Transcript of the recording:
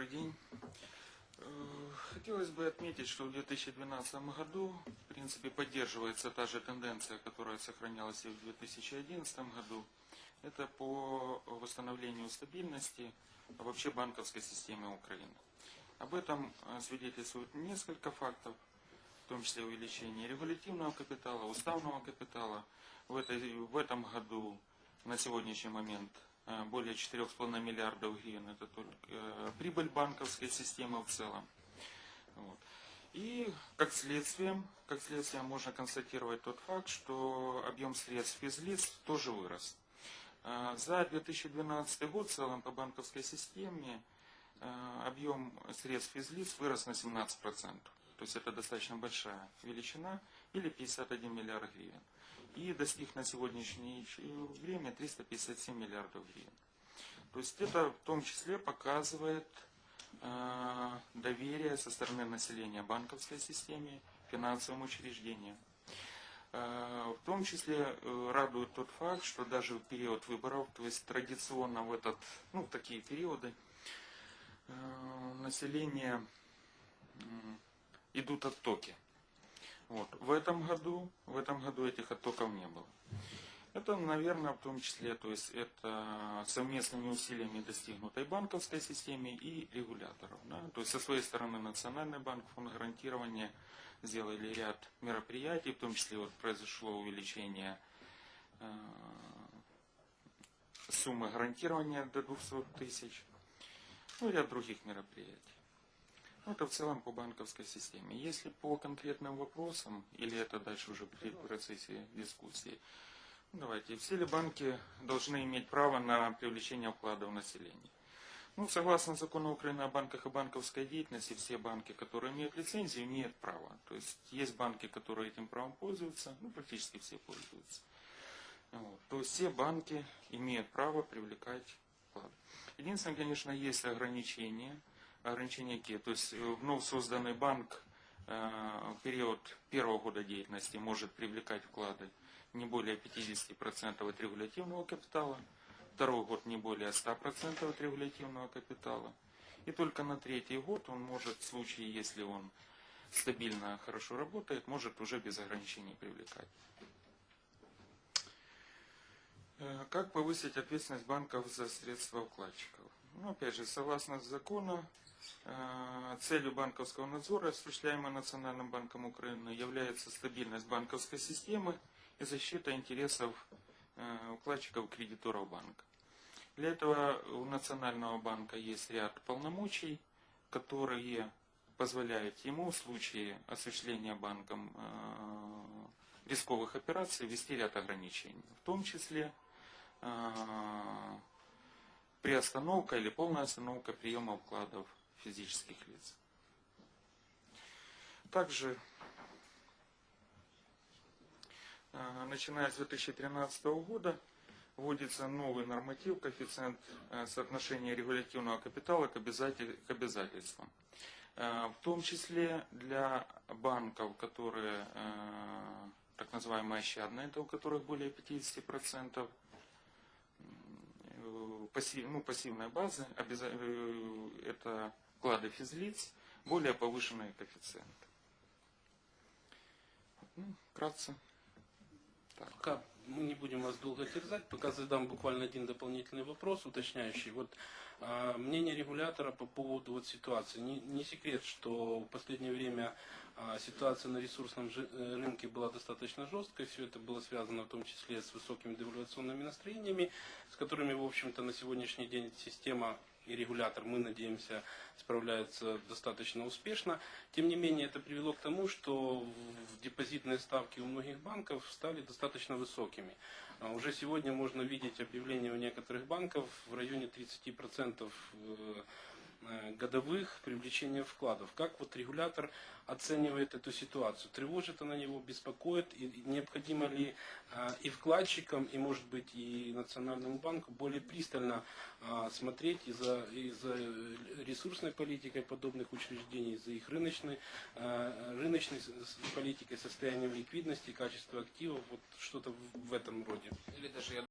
Добрый день. Э, Хотелось бы отметить, что в 2012 году, в принципе, поддерживается та же тенденция, которая сохранялась и в 2011 году. Это по восстановлению стабильности вообще банковской системы Украины. Об этом э, свидетельствует несколько фактов, в том числе увеличение регулятивного капитала, уставного капитала. В, этой, в этом году на сегодняшний момент более 4,5 миллиардов гривен это только э, прибыль банковской системы в целом. Вот. И как следствие, как следствие можно констатировать тот факт, что объем средств из лиц тоже вырос. Э, За 2012 год в целом по банковской системе э, объем средств из лиц вырос на 17%. То есть это достаточно большая величина, или 51 миллиард гривен. И достиг на сегодняшнее время 357 миллиардов гривен. То есть это в том числе показывает э, доверие со стороны населения банковской системе, финансовым учреждениям. Э, В том числе э, радует тот факт, что даже в период выборов, то есть традиционно в этот, ну, такие периоды, э, население идут оттоки. Вот. В этом году, в этом году этих оттоков не было. Это, наверное, в том числе, то есть это совместными усилиями достигнутой банковской системе и регуляторов. Да? То есть со своей стороны Национальный банк, фонд гарантирования сделали ряд мероприятий, в том числе вот произошло увеличение э, суммы гарантирования до 200 тысяч, ну ряд других мероприятий. Ну, это в целом по банковской системе. Если по конкретным вопросам, или это дальше уже при процессе дискуссии, ну, давайте, все ли банки должны иметь право на привлечение вкладов населения? Ну, согласно закону Украины о банках и банковской деятельности, все банки, которые имеют лицензию, имеют право. То есть есть банки, которые этим правом пользуются, ну, практически все пользуются. Вот. То есть все банки имеют право привлекать вклады. Единственное, конечно, есть ограничения. Ограничения? То есть э, вновь созданный банк э, в период первого года деятельности может привлекать вклады не более 50% от регулятивного капитала, второй год не более 100% от регулятивного капитала. И только на третий год он может, в случае, если он стабильно, хорошо работает, может уже без ограничений привлекать. Э, Как повысить ответственность банков за средства вкладчиков? Ну, опять же, согласно закону, э, целью банковского надзора, осуществляемой Национальным банком Украины, является стабильность банковской системы и защита интересов э, вкладчиков и кредиторов банка. Для этого у Национального банка есть ряд полномочий, которые позволяют ему в случае осуществления банком э, рисковых операций ввести ряд ограничений, в том числе э, приостановка или полная остановка приема вкладов физических лиц. Также, э, начиная с 2013 года, вводится новый норматив, коэффициент э, соотношения регулятивного капитала к, к обязательствам. Э, В том числе для банков, которые так называемые ощадные, это у которых более 50% э, пассив, ну, пассивной базы, обяза- э, это вклады физлиц, более повышенные коэффициенты. Ну, вкратце. Так. Пока мы не будем вас долго терзать, пока задам буквально один дополнительный вопрос, уточняющий. Вот а, мнение регулятора по поводу вот ситуации. Не, не секрет, что в последнее время а, ситуация на ресурсном жи- э, рынке была достаточно жесткой. Все это было связано в том числе с высокими девальвационными настроениями, с которыми, в общем-то, на сегодняшний день система и регулятор, мы надеемся, справляются достаточно успешно. Тем не менее, это привело к тому, что депозитные ставки у многих банков стали достаточно высокими. А Уже сегодня можно видеть объявления у некоторых банков в районе 30% э, э, годовых привлечения вкладов. Как вот регулятор оценивает эту ситуацию? Тревожит она его, беспокоит? И необходимо ли а, и вкладчикам, и, может быть, и Национальному банку более пристально а, смотреть и за, и за ресурсной политикой подобных учреждений, за их рыночной, рыночной политикой, состоянием ликвидности, качества активов, вот что-то в этом роде? Или даже я